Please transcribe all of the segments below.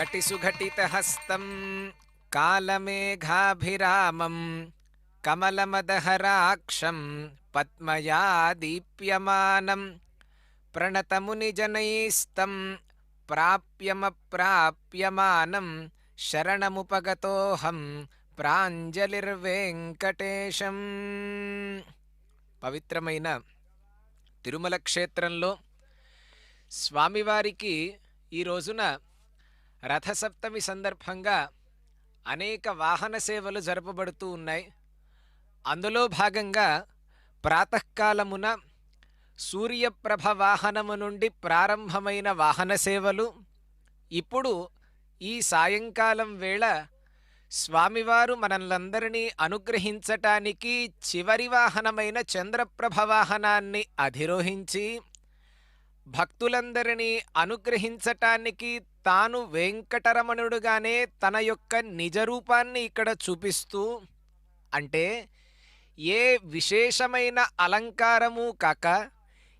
కటిసుఘటితహస్తం కాలమేఘాభిరామం కమలమదహరాక్షం పద్మయా దీప్యమానం ప్రణతమునిజనైస్తం ప్రాప్యమప్రాప్యమానం శరణముపగతోహం ప్రాంజలిర్వేంకటేశం. పవిత్రమైన తిరుమల క్షేత్రంలో స్వామివారికి ఈ రోజున రథసప్తమి సందర్భంగా అనేక వాహన సేవలు జరపబడుతూ ఉన్నాయి. అందులో భాగంగా ప్రాతకాలమున సూర్యప్రభ వాహనము నుండి ప్రారంభమైన వాహన సేవలు ఇప్పుడు ఈ సాయంకాలం వేళ స్వామివారు మనల్నందరినీ అనుగ్రహించటానికి చివరి వాహనమైన చంద్రప్రభ వాహనాన్ని అధిరోహించి భక్తులందరినీ అనుగ్రహించటానికి తాను వెంకటరమణుడుగానే తన యొక్క నిజరూపాన్ని ఇక్కడ చూపిస్తూ అంటే ఏ విశేషమైన అలంకారము కాక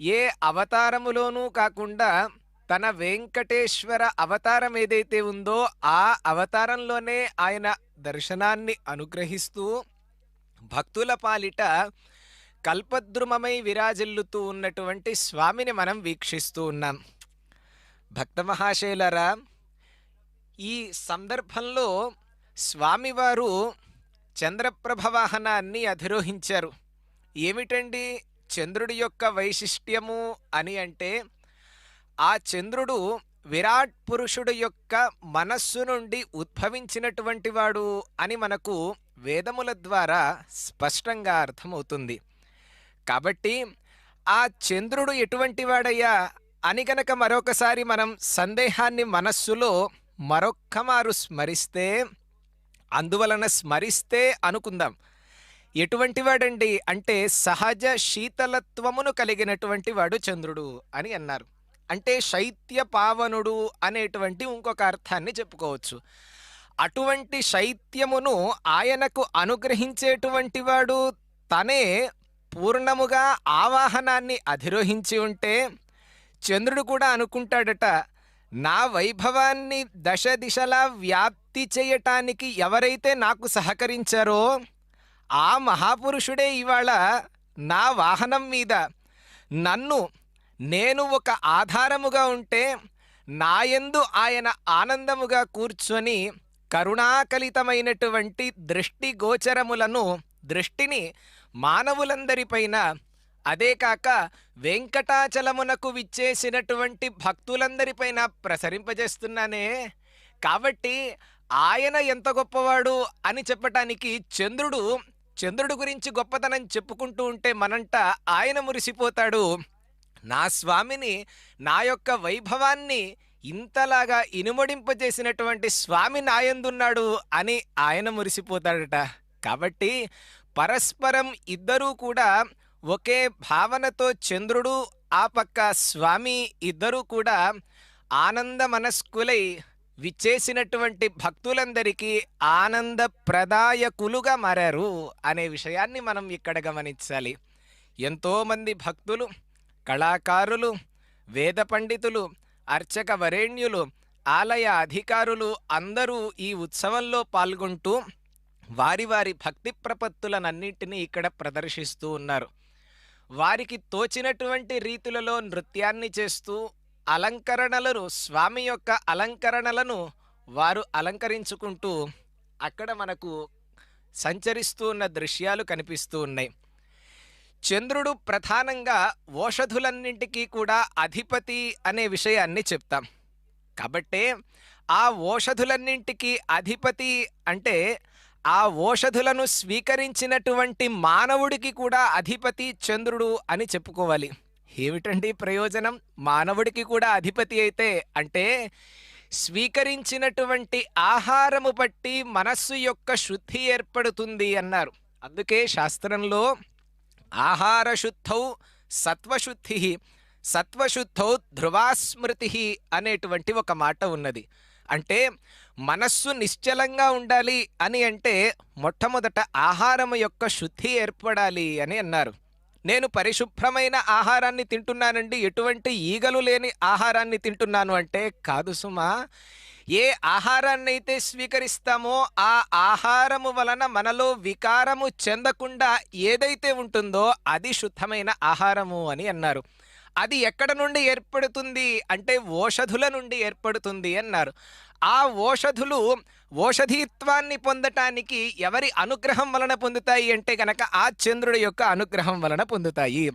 ఏ అవతారములోనూ కాకుండా తన వెంకటేశ్వర అవతారం ఏదైతే ఉందో ఆ అవతారంలోనే ఆయన దర్శనాన్ని అనుగ్రహిస్తూ భక్తుల పాలిట కల్పద్రుమమై విరాజిల్లుతూ ఉన్నటువంటి స్వామిని మనం వీక్షిస్తూ ఉన్నాం. భక్తమహాశైలరా ఈ సందర్భంలో స్వామివారు చంద్రప్రభ వాహనాన్ని అధిరోహించారు. ఏమిటండి చంద్రుడి యొక్క వైశిష్ట్యము అని అంటే ఆ చంద్రుడు విరాట్ పురుషుడు యొక్క మనస్సు నుండి ఉద్భవించినటువంటి వాడు అని మనకు వేదముల ద్వారా స్పష్టంగా అర్థమవుతుంది. కాబట్టి ఆ చంద్రుడు ఎటువంటి వాడయ్యా? అని గనక మరొకసారి మనం సందేహాన్ని మనస్సులో మరొక్కమారు స్మరిస్తే అందువలన స్మరిస్తే అనుకుందాం. ఎటువంటి వాడండి? అంటే సహజ శీతలత్వమును కలిగినటువంటి వాడు చంద్రుడు అని అన్నారు. అంటే శైత్య పావనుడు అనేటువంటి ఇంకొక అర్థాన్ని చెప్పుకోవచ్చు. అటువంటి శైత్యమును ఆయనకు అనుగ్రహించేటువంటి వాడు తనే పూర్ణముగా ఆవాహనాన్ని అధిరోహించి ఉంటే చంద్రుడు కూడా అనుకుంటాడట నా వైభవాన్ని దశ దిశలా వ్యాప్తి చేయటానికి ఎవరైతే నాకు సహకరించారో ఆ మహాపురుషుడే ఇవాళ నా వాహనం మీద నన్ను నేను ఒక ఆధారముగా ఉంటే నాయందు ఆయన ఆనందముగా కూర్చొని కరుణాకలితమైనటువంటి దృష్టి గోచరములను దృష్టిని మానవులందరిపైన అదే కాక వెంకటాచలమునకు విచ్చేసినటువంటి భక్తులందరిపైన ప్రసరింపజేస్తున్నానే. కాబట్టి ఆయన ఎంత గొప్పవాడు అని చెప్పటానికి చంద్రుడు చంద్రుడు గురించి గొప్పతనం చెప్పుకుంటూ ఉంటే మనంట ఆయన మురిసిపోతాడు. నా స్వామిని నా యొక్క వైభవాన్ని ఇంతలాగా ఇనుమడింపజేసినటువంటి స్వామి నాయందున్నాడు అని ఆయన మురిసిపోతాడట. కాబట్టి పరస్పరం ఇద్దరూ కూడా ఒకే భావనతో చంద్రుడు ఆ పక్క స్వామి ఇద్దరూ కూడా ఆనంద మనస్కులై విచ్చేసినటువంటి భక్తులందరికీ ఆనందప్రదాయకులుగా మారారు అనే విషయాన్ని మనం ఇక్కడ గమనించాలి. ఎంతోమంది భక్తులు కళాకారులు వేద పండితులు అర్చక వరేణ్యులు ఆలయ అధికారులు అందరూ ఈ ఉత్సవంలో పాల్గొంటూ వారి వారి భక్తి ప్రపత్తులనన్నింటినీ ఇక్కడ ప్రదర్శిస్తూ ఉన్నారు. వారికి తోచినటువంటి రీతులలో నృత్యాన్ని చేస్తూ అలంకరణలను స్వామి యొక్క అలంకరణలను వారు అలంకరించుకుంటూ అక్కడ మనకు సంచరిస్తూ ఉన్న దృశ్యాలు కనిపిస్తూ ఉన్నాయి. చంద్రుడు ప్రధానంగా ఓషధులన్నింటికీ కూడా అధిపతి అనే విషయాన్ని చెప్తాం. కాబట్టే ఆ ఓషధులన్నింటికీ అధిపతి అంటే ఆ ఓషధులను స్వీకరించినటువంటి మానవుడికి కూడా అధిపతి చంద్రుడు అని చెప్పుకోవాలి. ఏమిటండి ప్రయోజనం? మానవుడికి కూడా అధిపతి అయితే అంటే స్వీకరించినటువంటి ఆహారము బట్టి మనస్సు యొక్క శుద్ధి ఏర్పడుతుంది అన్నారు. అందుకే శాస్త్రంలో ఆహార శుద్ధౌ సత్వశుద్ధి సత్వశుద్ధౌ ధ్రువాస్మృతి అనేటువంటి ఒక మాట ఉన్నది. అంటే మనస్సు నిశ్చలంగా ఉండాలి అని అంటే మొట్టమొదట ఆహారం యొక్క శుద్ధి ఏర్పడాలి అని అన్నారు. నేను పరిశుభ్రమైన ఆహారాన్ని తింటున్నానండి. ఎటువంటి ఈగలు లేని ఆహారాన్ని తింటున్నాను అంటే కాదు సుమా. ఏ ఆహారాన్ని అయితే స్వీకరిస్తామో ఆ ఆహారము వలన మనలో వికారము చెందకుండా ఏదైతే ఉంటుందో అది శుద్ధమైన ఆహారము అని అన్నారు. అది ఎక్కడ నుండి ఏర్పడుతుంది అంటే ఓషధుల నుండి ఏర్పడుతుంది అన్నారు. ఆ ఓషధులు ఓషధీత్వాన్ని పొందటానికి ఎవరి అనుగ్రహం వలన పొందుతాయి అంటే గనక ఆ చంద్రుడి యొక్క అనుగ్రహం వలన పొందుతాయి.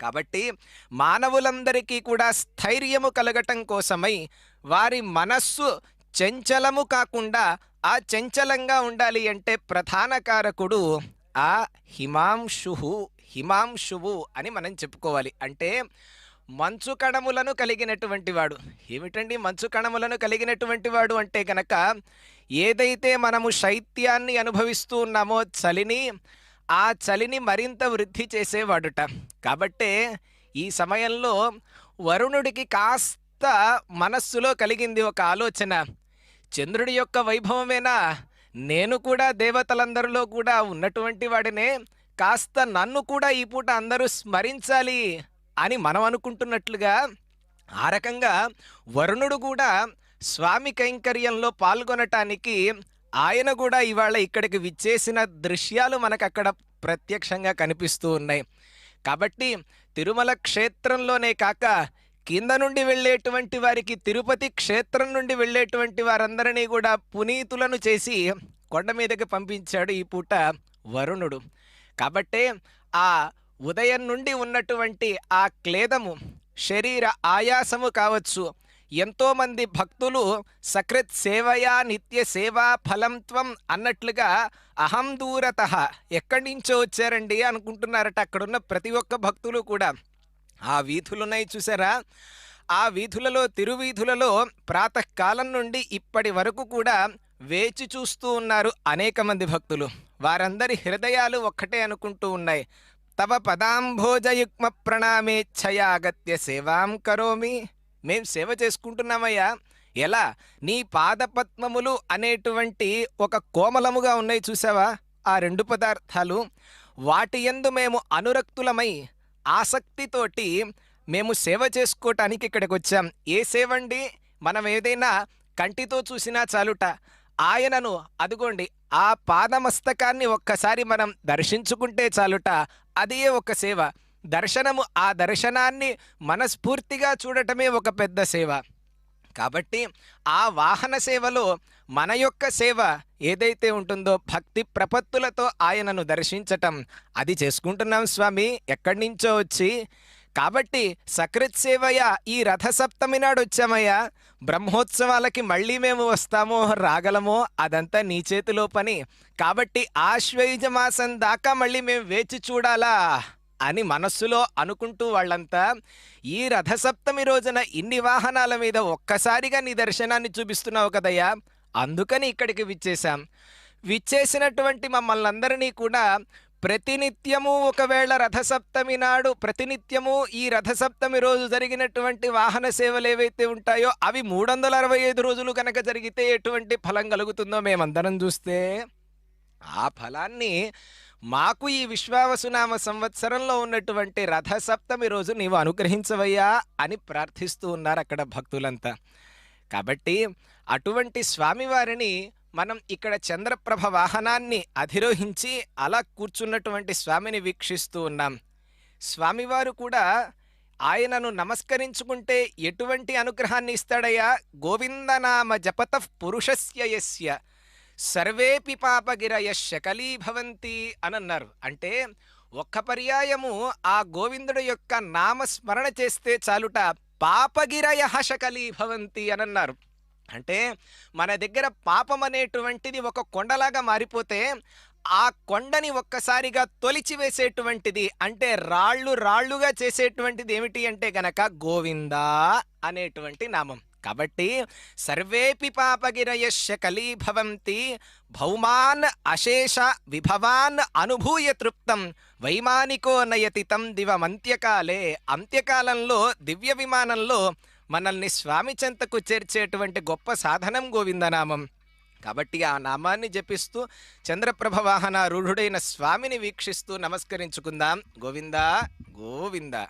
కాబట్టి మానవులందరికీ కూడా స్థైర్యము కలగటం కోసమై వారి మనస్సు చంచలము కాకుండా ఆ చంచలంగా ఉండాలి అంటే ప్రధాన కారకుడు ఆ హిమాంశు హిమాంశువు అని మనం చెప్పుకోవాలి. అంటే మంచు కణములను కలిగినటువంటి వాడు. ఏమిటండి మంచు కణములను కలిగినటువంటి వాడు అంటే కనుక ఏదైతే మనము శైత్యాన్ని అనుభవిస్తూ ఉన్నామో చలిని ఆ చలిని మరింత వృద్ధి చేసేవాడుట. కాబట్టే ఈ సమయంలో వరుణుడికి కాస్త మనస్సులో కలిగింది ఒక ఆలోచన. చంద్రుడి యొక్క వైభవమేనా? నేను కూడా దేవతలందరిలో కూడా ఉన్నటువంటి వాడినే కాస్త నన్ను కూడా ఈ పూట అందరూ స్మరించాలి అని మనం అనుకుంటున్నట్లుగా ఆ రకంగా వరుణుడు కూడా స్వామి కైంకర్యంలో పాల్గొనటానికి ఆయన కూడా ఇవాళ ఇక్కడికి విచ్చేసిన దృశ్యాలు మనకు అక్కడ ప్రత్యక్షంగా కనిపిస్తూ ఉన్నాయి. కాబట్టి తిరుమల క్షేత్రంలోనే కాక కింద నుండి వెళ్ళేటువంటి వారికి తిరుపతి క్షేత్రం నుండి వెళ్ళేటువంటి వారందరినీ కూడా పునీతులను చేసి కొండ మీదకి పంపించాడు ఈ పూట వరుణుడు. కాబట్టే ఆ ఉదయం నుండి ఉన్నటువంటి ఆ క్లేదము శరీర ఆయాసము కావచ్చు. ఎంతోమంది భక్తులు సకృత్ సేవయా నిత్య సేవా ఫలంత్వం అన్నట్లుగా అహం దూరత ఎక్కడి నుంచో వచ్చారండి అనుకుంటున్నారట అక్కడున్న ప్రతి ఒక్క భక్తులు కూడా. ఆ వీధులున్నాయి చూసారా? ఆ వీధులలో తిరువీధులలో ప్రాతకాలం నుండి ఇప్పటి వరకు కూడా వేచి చూస్తూ ఉన్నారు అనేక మంది భక్తులు. వారందరి హృదయాలు ఒక్కటే అనుకుంటూ ఉన్నాయి. తవ పదాంభోజయుగ్మ ప్రణామేచ్ఛయాగత్య సేవాం కరోమి. మేం సేవ చేసుకుంటున్నామయ్యా. ఎలా? నీ పాదపద్మములు అనేటువంటి ఒక కోమలముగా ఉన్నాయి చూసావా? ఆ రెండు పదార్థాలు. వాటి యందు మేము అనురక్తులమై ఆసక్తితోటి మేము సేవ చేసుకోవటానికి ఇక్కడికి వచ్చాం ఏ సేవ అండి మనం ఏదైనా కంటితో చూసినా చాలుట. ఆయనను అదిగోండి ఆ పాదమస్తకాన్ని ఒక్కసారి మనం దర్శించుకుంటే చాలుట అదే ఒక సేవ. దర్శనము ఆ దర్శనాన్ని మనస్ఫూర్తిగా చూడటమే ఒక పెద్ద సేవ. కాబట్టి ఆ వాహన సేవలో మన యొక్క సేవ ఏదైతే ఉంటుందో భక్తి ప్రపత్తులతో ఆయనను దర్శించటం అది చేసుకుంటున్నాం స్వామి. ఎక్కడి నుంచో వచ్చి కాబట్టి సకృత్ సేవయ ఈ రథసప్తమి నాడు వచ్చామయ్యా. బ్రహ్మోత్సవాలకి మళ్ళీ మేము వస్తామో రాగలమో అదంతా నీ చేతిలో పని. కాబట్టి ఆశ్వయుజ మాసం దాకా మళ్ళీ మేము వేచి చూడాలా అని మనస్సులో అనుకుంటూ వాళ్ళంతా ఈ రథసప్తమి రోజున ఇన్ని వాహనాల మీద ఒక్కసారిగా నీ దర్శనాన్ని చూపిస్తున్నావు కదయ్యా. అందుకని ఇక్కడికి విచ్చేశాం. విచ్చేసినటువంటి మమ్మల్ని అందరినీ కూడా ప్రతినిత్యము ఒకవేళ రథసప్తమి నాడు ప్రతినిత్యము ఈ రథసప్తమి రోజు జరిగినటువంటి వాహన సేవలు ఏవైతే ఉంటాయో అవి మూడు వందల అరవై ఐదు రోజులు కనుక జరిగితే ఎటువంటి ఫలం కలుగుతుందో మేమందరం చూస్తే ఆ ఫలాన్ని మాకు ఈ విశ్వావసునామ సంవత్సరంలో ఉన్నటువంటి రథసప్తమి రోజు నీవు అనుగ్రహించవయ్యా అని ప్రార్థిస్తూ ఉన్నారు అక్కడ భక్తులంతా. కాబట్టి అటువంటి స్వామివారిని మనం ఇక్కడ చంద్రప్రభ వాహనాన్ని అధిరోహించి అలా కూర్చున్నటువంటి స్వామిని వీక్షిస్తూ ఉన్నాం. స్వామివారు కూడా ఆయనను నమస్కరించుకుంటే ఎటువంటి అనుగ్రహాన్ని ఇస్తాడయ్యా? గోవిందనామ జపత పురుషస్య యస్య. సర్వేపి పాపగిరయ శకలీభవంతి అని అన్నారు అంటే ఒక్క పర్యాయము ఆ గోవిందుడు యొక్క నామస్మరణ చేస్తే చాలుట పాపగిరయ శకలీభవంతి అని అన్నారు అంటే మన దగ్గర పాపం అనేటువంటిది ఒక కొండలాగా మారిపోతే ఆ కొండని ఒక్కసారిగా తొలిచివేసేటువంటిది అంటే రాళ్ళు రాళ్ళుగా చేసేటువంటిది ఏమిటి అంటే గనక గోవిందా అనేటువంటి నామం. కాబట్టి సర్వేపి పాపగిరయశ కలీభవంతి భౌమాన్ అశేష విభవాన్ అనుభూయ తృప్తం వైమానికో నయతి తం దివమంత్యకాలే. అంత్యకాలంలో దివ్య విమానంలో మనల్ని స్వామి చెంతకు చేర్చేటువంటి గొప్ప సాధనం గోవిందనామం. కాబట్టి ఆ నామాన్ని జపిస్తూ చంద్రప్రభ వాహన రూఢుడైన స్వామిని వీక్షిస్తూ నమస్కరించుకుందాం. గోవిందా గోవిందా.